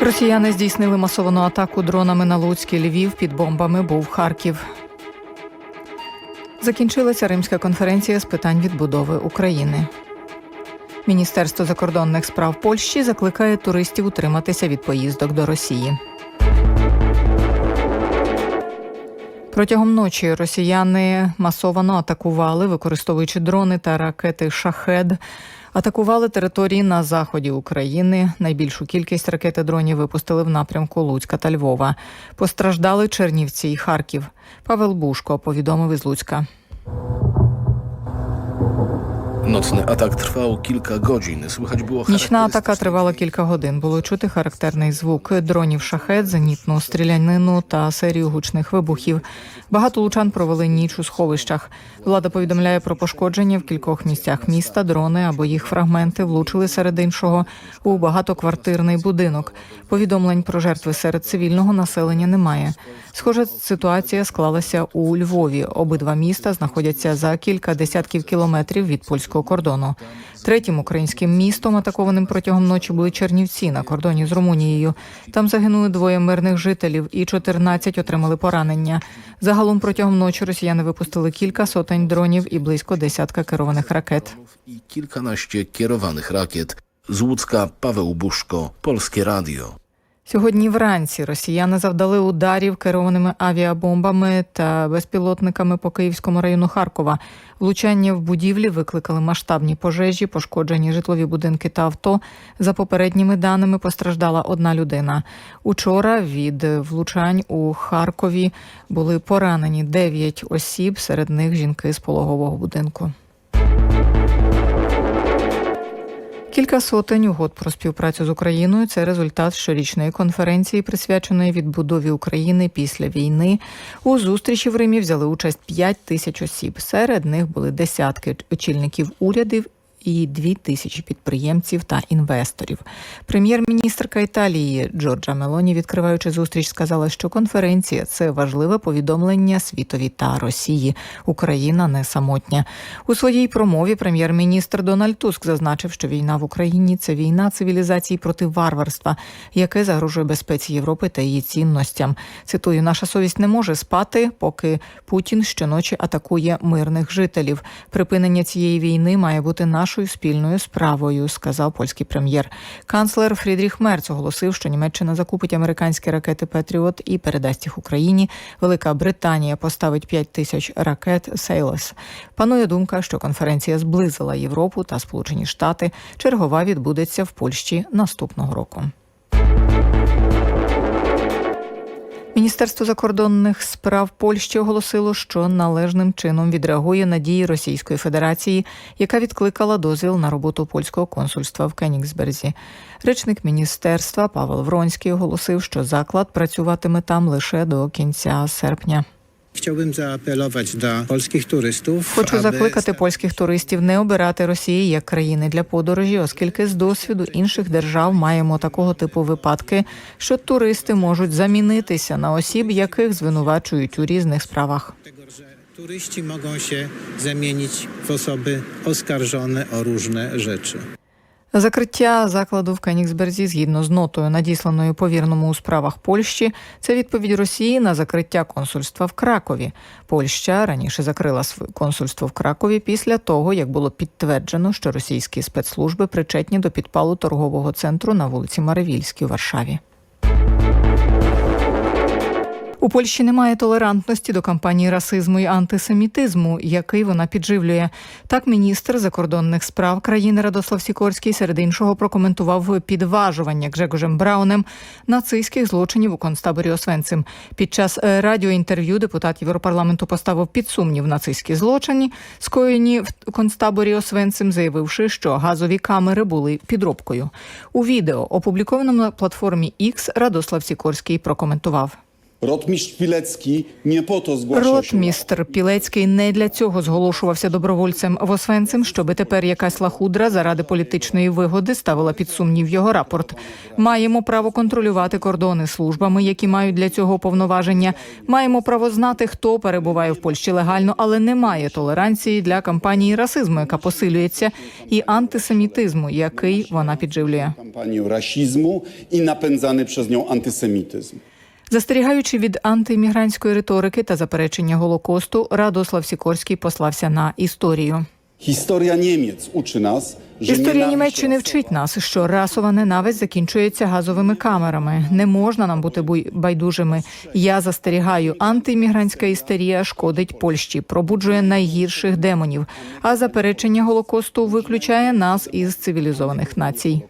Росіяни здійснили масовану атаку дронами на Луцький Львів. Під бомбами був Харків. Закінчилася Римська конференція з питань відбудови України. Міністерство закордонних справ Польщі закликає туристів утриматися від поїздок до Росії. Протягом ночі росіяни масовано атакували, використовуючи дрони та ракети Шахед. Атакували території на заході України. Найбільшу кількість ракет і дронів випустили в напрямку Луцька та Львова. Постраждали Чернівці і Харків. Павел Бушко повідомив із Луцька. Nocny atak trwał kilka godzin. Słychać Нічна атака тривала кілька годин. Було чути характерний звук дронів шахет, зенітну стрілянину та серію гучних вибухів. Багато лучан провели ніч у сховищах. Влада повідомляє про пошкодження в кількох місцях міста. Дрони або їх фрагменти влучили серед іншого у багатоквартирний будинок. Повідомлень про жертви серед цивільного населення немає. Схожа ситуація склалася у Львові. Обидва міста знаходяться за кілька десятків кілометрів від польського кордону. Третім українським містом, атакованим протягом ночі, були Чернівці на кордоні з Румунією. Там загинули двоє мирних жителів і 14 отримали поранення. Загалом протягом ночі росіяни випустили кілька сотень дронів і близько десятка керованих ракет. i kilkanaście kierowanych rakiet. Z Łódzka Paweł Buszko, Polskie Radio. Сьогодні вранці росіяни завдали ударів керованими авіабомбами та безпілотниками по Київському району Харкова. Влучання в будівлі викликали масштабні пожежі, пошкоджені житлові будинки та авто. За попередніми даними постраждала одна людина. Учора від влучань у Харкові були поранені 9 осіб, серед них жінки з пологового будинку. Кілька сотень угод про співпрацю з Україною це результат щорічної конференції, присвяченої відбудові України після війни. У зустрічі в Римі взяли участь 5 тисяч осіб. Серед них були десятки очільників урядів. І дві тисячі підприємців та інвесторів. Прем'єр-міністрка Італії Джорджа Мелоні, відкриваючи зустріч, сказала, що конференція це важливе повідомлення світові та Росії. Україна не самотня. У своїй промові прем'єр-міністр Дональд Туск зазначив, що війна в Україні це війна цивілізації проти варварства, яке загрожує безпеці Європи та її цінностям. Цитую, наша совість не може спати, поки Путін щоночі атакує мирних жителів. Припинення цієї війни має бути нашою спільною справою, сказав польський прем'єр. Канцлер Фрідріх Мерц оголосив, що Німеччина закупить американські ракети Петріот і передасть їх Україні. Велика Британія поставить 5 тисяч ракет Сейлес. Панує думка, що конференція зблизила Європу та Сполучені Штати. Чергова відбудеться в Польщі наступного року. Міністерство закордонних справ Польщі оголосило, що належним чином відреагує на дії Російської Федерації, яка відкликала дозвіл на роботу польського консульства в Кенігсберзі. Речник міністерства Павел Вронський оголосив, що заклад працюватиме там лише до кінця серпня. Chciałbym zaapelować do polskich turystów. Хочу закликати польських туристів не обирати Росії як країни для подорожі, оскільки з досвіду інших держав маємо такого типу випадки, що туристи можуть замінитися на осіб, яких звинувачують у різних справах. turyści mogą się zamienić w osoby oskarżone o różne rzeczy. Закриття закладу в Кенігсберзі згідно з нотою, надісланою повірному у справах Польщі, це відповідь Росії на закриття консульства в Кракові. Польща раніше закрила своє консульство в Кракові після того, як було підтверджено, що російські спецслужби причетні до підпалу торгового центру на вулиці Маревільській у Варшаві. У Польщі немає толерантності до кампанії расизму і антисемітизму, який вона підживлює. Так, міністр закордонних справ країни Радослав Сікорський серед іншого прокоментував підважування Гжегожем Браунем нацистських злочинів у концтаборі Освенцим. Під час е, радіоінтерв'ю депутат Європарламенту поставив під сумнів нацистські злочини, скоєні в концтаборі Освенцим, заявивши, що газові камери були підробкою. У відео, опублікованому на платформі X, Радослав Сікорський прокоментував. Pilecki nie po to zgłaszał. Ротмістр Пілецький не для цього зголошувався добровольцем в Освенцим, щоби тепер якась лахудра заради політичної вигоди ставила під сумнів його рапорт. Маємо право контролювати кордони службами, які мають для цього повноваження. Маємо право знати, хто перебуває в Польщі легально, але немає толеранції для кампанії расизму, яка посилюється, і антисемітизму, який вона підживлює. Kampanię rasizmu i napędzany przez nią antysemityzm. Застерігаючи від антиіммігрантської риторики та заперечення голокосту, Радослав Сікорський послався на історію. Niemiec uczy nas, że Історія Німеччини вчить нас, що расова ненависть закінчується газовими камерами. Не можна нам бути байдужими. Я застерігаю, антиіммігрантська істерія шкодить Польщі, пробуджує найгірших демонів. А заперечення голокосту виключає нас із цивілізованих націй.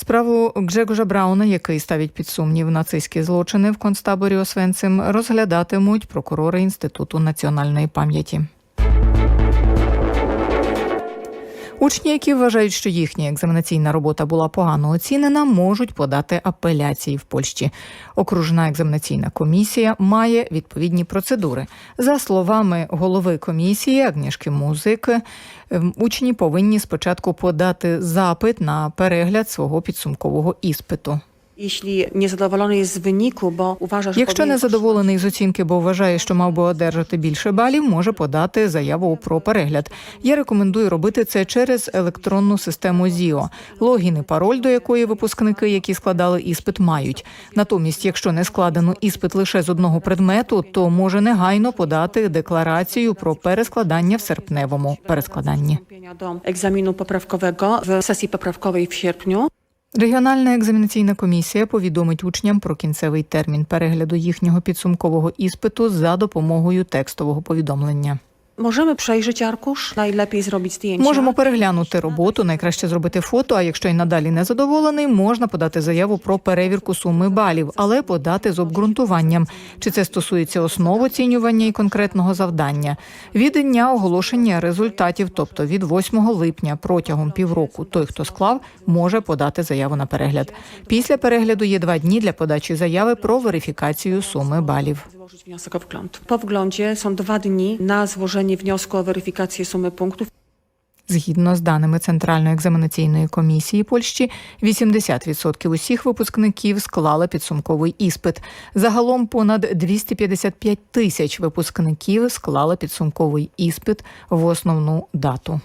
Справу Гжегожа Брауна, який ставить під сумнів нацистські злочини в концтаборі Освенцим, розглядатимуть прокурори Інституту національної пам'яті. Учні, які вважають, що їхня екзаменаційна робота була погано оцінена, можуть подати апеляції в Польщі. Окружна екзаменаційна комісія має відповідні процедури. За словами голови комісії Агнішки Музик, ем, учні повинні спочатку подати запит на перегляд свого підсумкового іспиту. Якщо не задоволений з оцінки, бо вважає, що мав би одержати більше балів, може подати заяву про перегляд. Я рекомендую робити це через електронну систему ЗІО, логін і пароль до якої випускники, які складали іспит, мають. Натомість, якщо не складено іспит лише з одного предмету, то може негайно подати декларацію про перескладання в серпневому перескладанні. do egzaminu poprawkowego w sesji poprawkowej w sierpniu. Регіональна екзаменаційна комісія повідомить учням про кінцевий термін перегляду їхнього підсумкового іспиту за допомогою текстового повідомлення. Możemy przejrzeć arkusz, najlepiej zrobić zdjęcia. Можемо переглянути роботу, найкраще зробити фото. А якщо й надалі не задоволений, можна подати заяву про перевірку суми балів, але подати з обґрунтуванням, чи це стосується основ оцінювання і конкретного завдання. Від дня оголошення результатів, тобто від 8 липня протягом півроку, той, хто склав, може подати заяву на перегляд. Після перегляду є два дні для подачі заяви про верифікацію суми балів. Złożyć wniosek o wgląd. Po wglądzie są dwa dni na złożenie wniosku o weryfikację sumy punktów. Згідно з даними Центральної екзаменаційної комісії Польщі, 80% усіх випускників склали підсумковий іспит. Загалом понад 255 тисяч випускників склали підсумковий іспит в основну дату.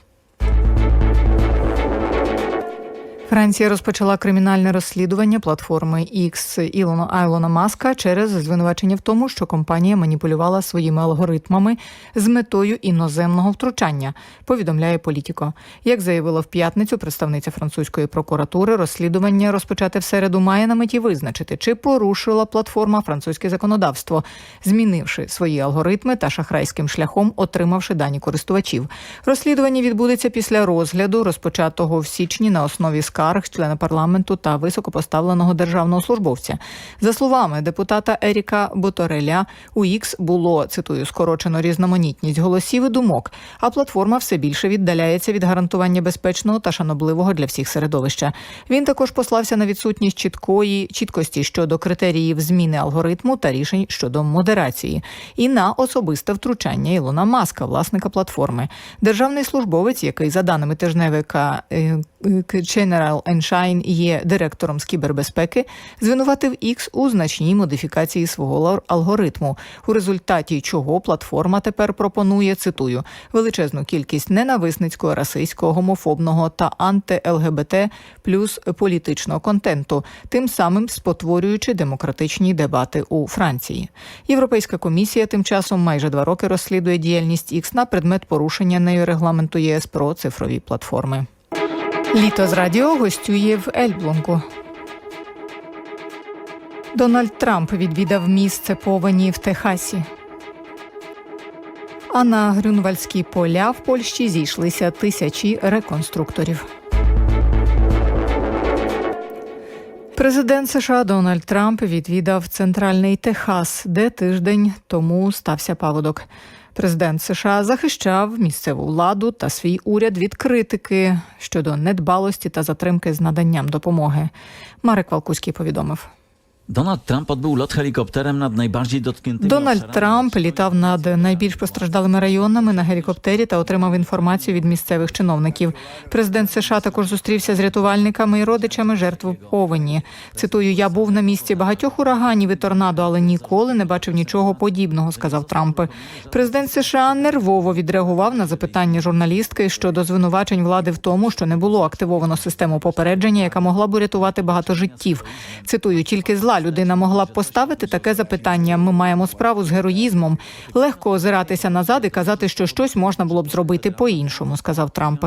Франція розпочала кримінальне розслідування платформи X Ілона Айлона Маска через звинувачення в тому, що компанія маніпулювала своїми алгоритмами з метою іноземного втручання. Повідомляє Політіко. Як заявила в п'ятницю представниця французької прокуратури, розслідування розпочате в середу має на меті визначити, чи порушила платформа французьке законодавство, змінивши свої алгоритми та шахрайським шляхом отримавши дані користувачів. Розслідування відбудеться після розгляду, розпочатого в січні на основі скарг члена парламенту та високопоставленого державного службовця. За словами депутата Еріка Ботореля, у X було цитую скорочено різноманітність голосів і думок. А платформа все більше віддаляється від гарантування безпечного та шанобливого для всіх середовища. Він також послався на відсутність чіткої чіткості щодо критеріїв зміни алгоритму та рішень щодо модерації, і на особисте втручання Ілона Маска, власника платформи. Державний службовець, який за даними тижневика е, General Enshine є директором з кібербезпеки, звинуватив X у значній модифікації свого алгоритму, у результаті чого платформа тепер пропонує цитую величезну кількість ненависницького, расистського, гомофобного та анти-ЛГБТ плюс політичного контенту, тим самим спотворюючи демократичні дебати у Франції. Європейська комісія тим часом майже два роки розслідує діяльність X на предмет порушення нею регламенту єС про цифрові платформи. Літо з радіо гостює в Ельблонку. Дональд Трамп відвідав місце повені в Техасі. А на Грюнвальдські поля в Польщі зійшлися тисячі реконструкторів. Президент США Дональд Трамп відвідав центральний Техас, де тиждень тому стався паводок. Президент США захищав місцеву владу та свій уряд від критики щодо недбалості та затримки з наданням допомоги. Марик Валкуський повідомив. Donald Trump odbył lot helikopterem nad najbardziej dotkniętymi Дональд Трамп літав над найбільш постраждалими районами на гелікоптері та отримав інформацію від місцевих чиновників. Президент США також зустрівся з рятувальниками і родичами жертв повені. Цитую: я був на місці багатьох ураганів і торнадо, але ніколи не бачив нічого подібного, сказав Трамп. Президент США нервово відреагував на запитання журналістки щодо звинувачень влади в тому, що не було активовано систему попередження, яка могла б урятувати багато життів. Цитую, тільки зла людина могла б поставити таке запитання. Ми маємо справу з героїзмом. Легко озиратися назад і казати, що щось можна було б зробити по-іншому, сказав Трамп.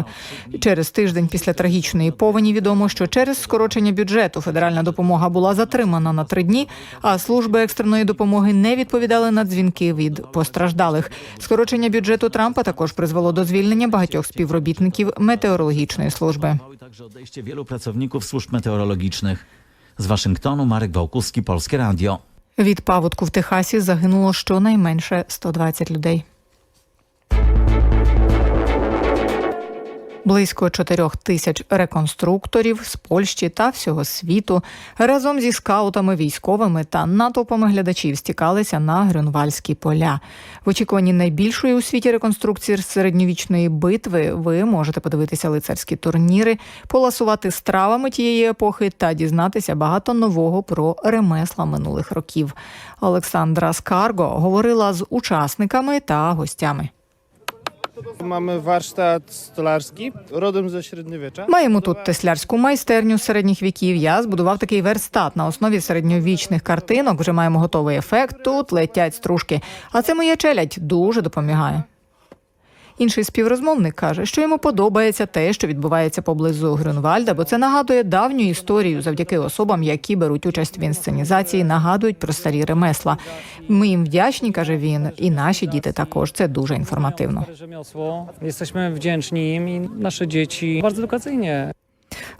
Через тиждень після трагічної повені відомо, що через скорочення бюджету федеральна допомога була затримана на три дні, а служби екстреної допомоги не відповідали на дзвінки від постраждалих. Скорочення бюджету Трампа також призвело до звільнення багатьох співробітників метеорологічної служби. Także odejście wielu pracowników służb meteorologicznych. Z Waszyngtonu Marek Wałkuski, Polskie Radio. Від паводку в Техасі загинуло щонайменше 120 людей. Близько чотирьох тисяч реконструкторів з Польщі та всього світу разом зі скаутами, військовими та натовпами глядачів стікалися на Грюнвальські поля. В очікуванні найбільшої у світі реконструкції середньовічної битви ви можете подивитися лицарські турніри, поласувати стравами тієї епохи та дізнатися багато нового про ремесла минулих років. Олександра Скарго говорила з учасниками та гостями. Mamy warsztat stolarski rodem ze średniowiecza. Маємо тут теслярську майстерню середніх віків. Я збудував такий верстат на основі середньовічних картинок. Вже маємо готовий ефект. Тут летять стружки. А це моя челядь дуже допомагає. Інший співрозмовник каже, що йому подобається те, що відбувається поблизу Грюнвальда, бо це нагадує давню історію завдяки особам, які беруть участь в інсценізації, нагадують про старі ремесла. Ми їм вдячні, каже він, і наші діти також. Це дуже інформативно. Jesteśmy wdzięczni im i nasze dzieci bardzo edukacyjnie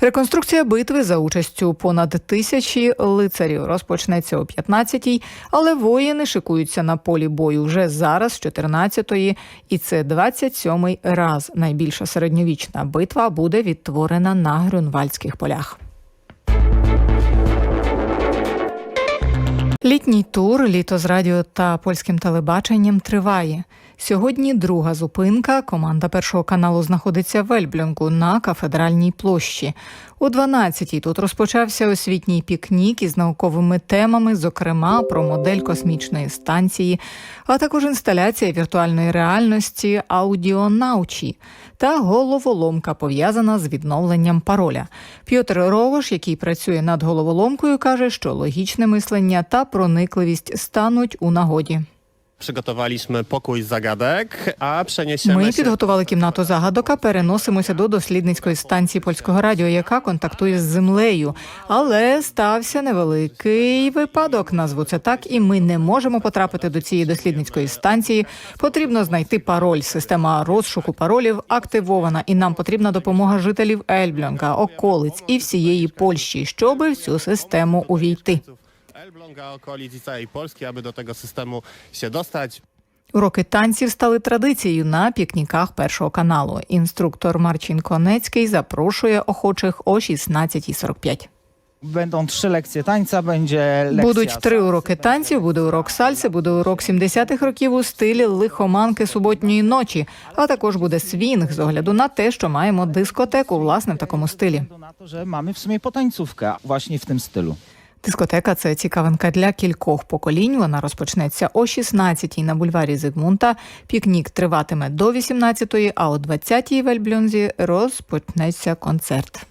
Реконструкція битви за участю понад тисячі лицарів розпочнеться о 15-й, але воїни шикуються на полі бою вже зараз, з 14-ї, і це 27-й раз. Найбільша середньовічна битва буде відтворена на Грюнвальдських полях. Літній тур літо з радіо та польським телебаченням триває. Сьогодні друга зупинка. Команда першого каналу знаходиться в Ельблюнгу на кафедральній площі. У 12-й тут розпочався освітній пікнік із науковими темами, зокрема про модель космічної станції, а також інсталяція віртуальної реальності аудіонаучі та головоломка пов'язана з відновленням пароля. Пьотр Ровош, який працює над головоломкою, каже, що логічне мислення та проникливість стануть у нагоді. Przygotowaliśmy pokój zagadek, a przeniesiemy Ми się... підготували кімнату загадок, а переносимося до дослідницької станції польського радіо, яка контактує з землею. Але стався невеликий випадок. Назву це так, і ми не можемо потрапити до цієї дослідницької станції. Потрібно знайти пароль. Система розшуку паролів активована, і нам потрібна допомога жителів Ельбльонга, околиць і всієї Польщі, щоб в цю систему увійти. Elbląga, okolic i całej Polski, aby do tego systemu się dostać. Уроки танців стали традицією на пікніках першого каналу. Інструктор Марчин Конецький запрошує охочих о 16.45. Będą trzy lekcje tańca, będzie lekcja Будуть три уроки танців, буде урок сальси, буде урок 70-х років у стилі лихоманки суботньої ночі, а також буде свінг з огляду на те, що маємо дискотеку власне в такому стилі. na to, że mamy w sumie potańcówkę właśnie w tym stylu. Дискотека це цікавинка для кількох поколінь. Вона розпочнеться о 16-й на бульварі Зигмунта. Пікнік триватиме до 18-ї, а о 20-й в Ельблюнзі розпочнеться концерт.